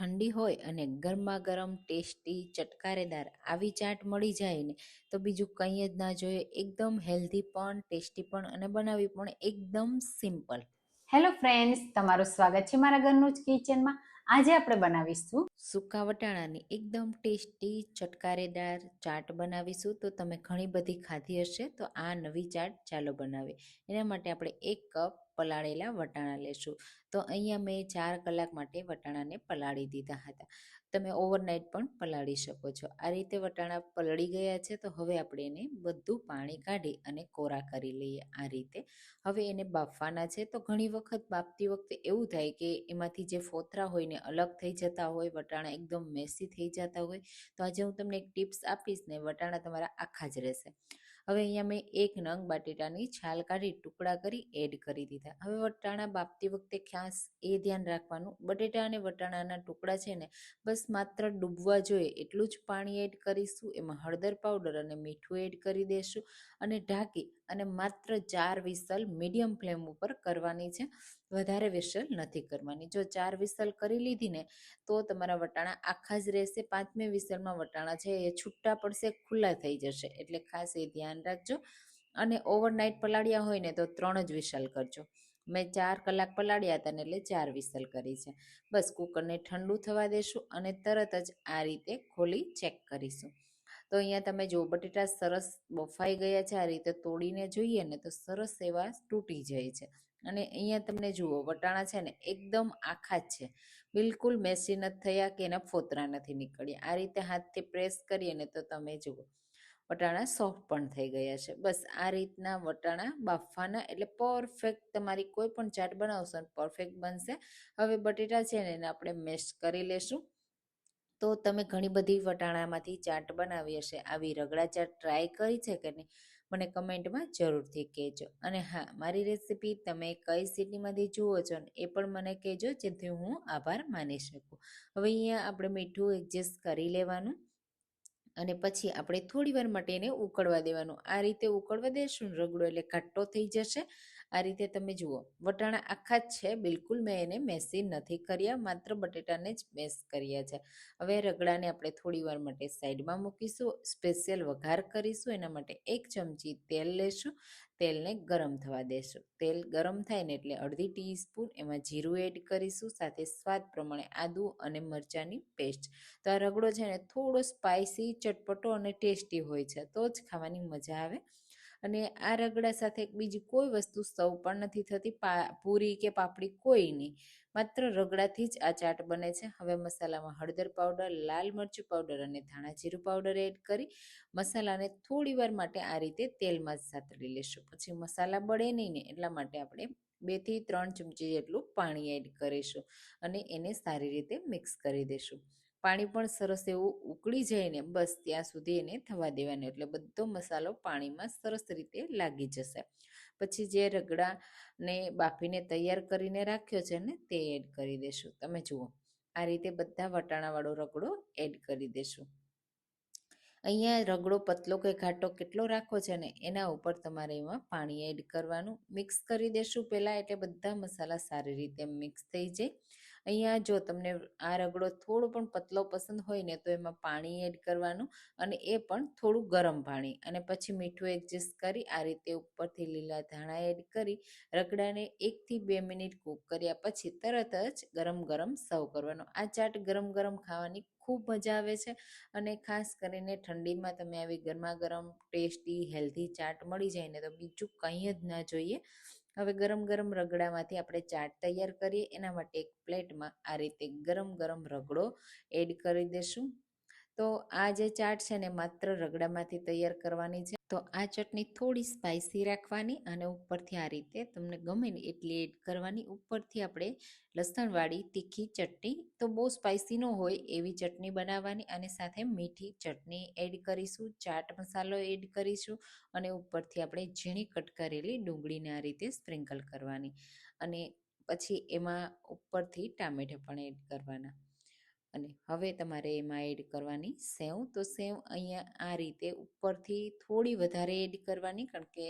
ઠંડી હોય અને ગરમા ગરમ ટેસ્ટી, ચટકારેદાર આવી ચાટ મળી જાય ને, તો બીજું કંઈ જ ના જોઈએ. એકદમ હેલ્ધી પણ, ટેસ્ટી પણ અને બનાવવી પણ એકદમ સિમ્પલ. હેલો ફ્રેન્ડ્સ તમારું સ્વાગત છે મારા ઘરનું જ કિચનમાં આજે આપણે બનાવીશું સૂકા વટાણાની એકદમ ટેસ્ટી ચટકારેદાર ચાટ બનાવીશું. તો તમે ઘણી બધી ખાધી હશે, તો આ નવી ચાટ ચાલો બનાવીએ. એના માટે આપણે એક કપ પલાળેલા વટાણા લેશું. તો અહીંયા મેં ચાર કલાક માટે વટાણાને પલાળી દીધા હતા. તમે ઓવરનાઇટ પણ પલાળી શકો છો. આ રીતે વટાણા પલળી ગયા છે, તો હવે આપણે એને બધું પાણી કાઢી અને કોરા કરી લઈએ આ રીતે. હવે એને બાફવાના છે, તો ઘણી વખત બાફતી વખતે એવું થાય કે એમાંથી જે ફોતરા હોય ને અલગ થઈ જતા હોય, વટાણા એકદમ મેસી થઈ જતા હોય. તો આજે હું તમને એક ટિપ્સ આપીશ ને વટાણા તમારા આખા જ રહેશે. હવે અહીંયા મેં એક નંગ બટેટાની છાલ કાઢી, ટુકડા કરી, એડ કરી દીધા. હવે વટાણા બાફતી વખતે ખાસ એ ધ્યાન રાખવાનું. બટેટા અને વટાણાના ટુકડા છે ને, બસ માત્ર ડૂબવા જોઈએ. એટલું જ પાણી એડ કરીશું, એમાં હળદર પાવડર અને મીઠું એડ કરી દઈશું અને ઢાંકી અને માત્ર ચાર વિસલ મીડિયમ ફ્લેમ ઉપર કરવાની છે. વધારે વિસલ નથી કરવાની. જો ચાર વિસલ કરી લીધી ને, તો તમારા વટાણા આખા જ રહેશે. પાંચમી વિસલમાં વટાણા છે એ છૂટા પડશે, ખુલ્લા થઈ જશે. એટલે ખાસ એ ધ્યાન રાખજો. અને ઓવરનાઇટ પલાળ્યા હોય ને, તો ત્રણ જ વિસલ કરજો. મેં ચાર કલાક પલાળ્યા હતા ને, એટલે ચાર વિસલ કરી છે. બસ કુકરને ઠંડુ થવા દેશું અને તરત જ આ રીતે ખોલી ચેક કરીશું. તો અહીંયા તમે જો, બટેટા સરસ બફાઈ ગયા છે, આ રીતે તોડીને જોઈએ ને તો સરસ એવા તૂટી જાય છે. અને અહીંયા તમને જુઓ, વટાણા છે ને એકદમ આખા જ છે. બિલકુલ મેસી નથી થયા કે એના ફોતરા નથી નીકળ્યા. આ રીતે હાથથી પ્રેસ કરીએ ને તો તમે જુઓ, વટાણા સોફ્ટ પણ થઈ ગયા છે. બસ આ રીતના વટાણા બાફવાના, એટલે પરફેક્ટ તમારી કોઈ પણ ચાટ બનાવશો ને પરફેક્ટ બનશે. હવે બટેટા છે ને એને આપણે મેશ કરી લેશું. તો તમે ઘણી બધી વટાણામાંથી ચાટ બનાવી હશે. આવી રગડા ચાટ ટ્રાય કરી છે કે નહીં, મને કમેન્ટમાં જરૂરથી કહેજો. અને હા, મારી રેસીપી તમે કઈ સિટીમાંથી જુઓ છો ને, એ પણ મને કહેજો, જેથી હું આભાર માની શકું. હવે અહીંયા આપણે મીઠું એડજસ્ટ કરી લેવાનું અને પછી આપણે થોડી વાર માટે એને ઉકળવા દેવાનું. આ રીતે ઉકળવા દેશું રગડો એટલે ઘાટો થઈ જશે. આ રીતે તમે જુઓ. વટાણા આખા જ છે, બિલકુલ મેં એને મેસી નથી કર્યા, માત્ર બટેટાને જ મેસ કર્યા છે. હવે રગડાને આપણે થોડી વાર માટે સાઈડમાં મૂકીશું સ્પેશિયલ વઘાર કરીશું, એના માટે એક ચમચી તેલ લેશું, તેલને ગરમ થવા દેશું. તેલ ગરમ થાય ને એટલે અડધી ટીસ્પૂન એમાં જીરું એડ કરીશું, સાથે સ્વાદ પ્રમાણે આદુ અને મરચાંની પેસ્ટ તો આ રગડો છે ને થોડો સ્પાઇસી ચટપટો અને ટેસ્ટી હોય છે, તો જ ખાવાની મજા આવે. અને આ રગડા સાથે બીજી કોઈ વસ્તુ સૌ પણ નથી થતી પૂરી કે પાપડી કોઈ નહીં. માત્ર રગડાથી જ આ ચાટ બને છે. હવે મસાલામાં હળદર પાવડર, લાલ મરચું પાવડર અને ધાણા જીરું પાવડર એડ કરી મસાલાને થોડી વાર માટે આ રીતે તેલમાં જ સાતળી લેશું. પછી મસાલા બળે નહીં ને એટલા માટે આપણે બેથી ત્રણ ચમચી જેટલું પાણી એડ કરીશું અને એને સારી રીતે મિક્સ કરી દઈશું પાણી પણ સરસ એવું ઉકળી જાય ને, બસ ત્યાં સુધી એને થવા દેવાનું. એટલે બધો મસાલો પાણીમાં સરસ રીતે લાગી જશે. પછી જે રગડાને બાફીને તૈયાર કરીને રાખ્યો છે ને, તે એડ કરી દેશું. તમે જુઓ, આ રીતે બધા વટાણાવાળો રગડો એડ કરી દેશું. અહીંયા રગડો પતલો કે ઘાટો કેટલો રાખવો છે ને, એના ઉપર તમારે એમાં પાણી એડ કરવાનું. મિક્સ કરી દેશું પહેલાં એટલે બધા મસાલા સારી રીતે મિક્સ થઈ જાય. અહીંયા જો તમને આ રગડો થોડો પણ પતલો પસંદ હોય ને, તો એમાં પાણી એડ કરવાનું અને એ પણ થોડું ગરમ પાણી અને પછી મીઠું એડજસ્ટ કરી આ રીતે ઉપરથી લીલા ધાણા એડ કરી રગડાને એકથી બે મિનિટ કૂક કર્યા પછી તરત જ ગરમ ગરમ સર્વ કરવાનો. આ ચાટ ગરમ ગરમ ખાવાની ખૂબ મજા આવે છે અને ખાસ કરીને ઠંડીમાં તમે આવી ગરમા ગરમ ટેસ્ટી, હેલ્ધી ચાટ મળી જાય ને તો બીજું કંઈ જ ના જોઈએ. હવે ગરમ ગરમ રગડામાંથી આપણે ચાટ તૈયાર કરીએ, એના માટે એક પ્લેટમાં આ રીતે ગરમ ગરમ રગડો એડ કરી દઈશું તો આ જે ચાટ છે ને માત્ર રગડામાંથી તૈયાર કરવાની છે. તો આ ચટણી થોડી સ્પાઇસી રાખવાની અને ઉપરથી આ રીતે તમને ગમે ને એટલી એડ કરવાની ઉપરથી આપણે લસણવાળી તીખી ચટણી તો બહુ સ્પાઇસી ન હોય એવી ચટણી બનાવવાની અને સાથે મીઠી ચટણી એડ કરીશું, ચાટ મસાલો એડ કરીશું અને ઉપરથી આપણે ઝીણી કટ કરેલી ડુંગળીને આ રીતે સ્પ્રિંકલ કરવાની અને પછી એમાં ઉપરથી ટામેટાં પણ એડ કરવાના. અને હવે તમારે એમાં એડ કરવાની સેવ. તો સેવ અહીંયા આ રીતે ઉપરથી થોડી વધારે એડ કરવાની, કારણ કે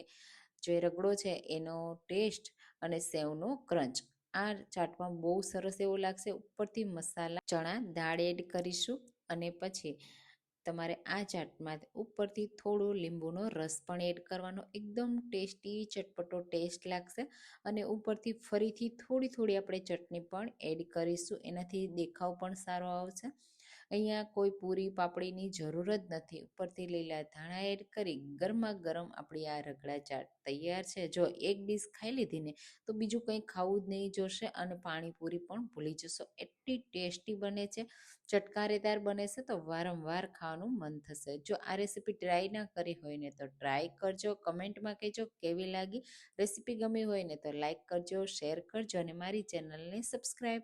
જે રગડો છે એનો ટેસ્ટ અને સેવનો ક્રંચ આ ચાટમાં બહુ સરસ એવો લાગશે. ઉપરથી મસાલા, ચણા, દાળ એડ કરીશું અને પછી તમારે આ ચાટમાં ઉપરથી થોડો લીંબુનો રસ પણ એડ કરવાનો. એકદમ ટેસ્ટી, ચટપટો ટેસ્ટ લાગશે. અને ઉપરથી ફરીથી થોડી થોડી આપણે ચટણી પણ એડ કરીશું. એનાથી દેખાવ પણ સારો આવશે. અહીંયા કોઈ પૂરી પાપડીની જરૂર જ નથી. ઉપરથી લીલા ધાણા એડ કરી ગરમા ગરમ આપણી આ રગડા ચાટ તૈયાર છે. જો એક ડીશ ખાઈ લીધી ને તો બીજું કંઈ ખાવું જ નહીં જોશે અને પાણીપુરી પણ ભૂલી જશો. એટલી ટેસ્ટી બને છે. ચટકારેદાર બને છે તો વારંવાર ખાવાનું મન થશે. જો આ રેસીપી ટ્રાય ના કરી હોય ને તો ટ્રાય કરજો. કમેન્ટમાં કહેજો કેવી લાગી. રેસીપી ગમી હોય ને તો લાઈક કરજો, શેર કરજો અને મારી ચેનલને સબસ્ક્રાઈબ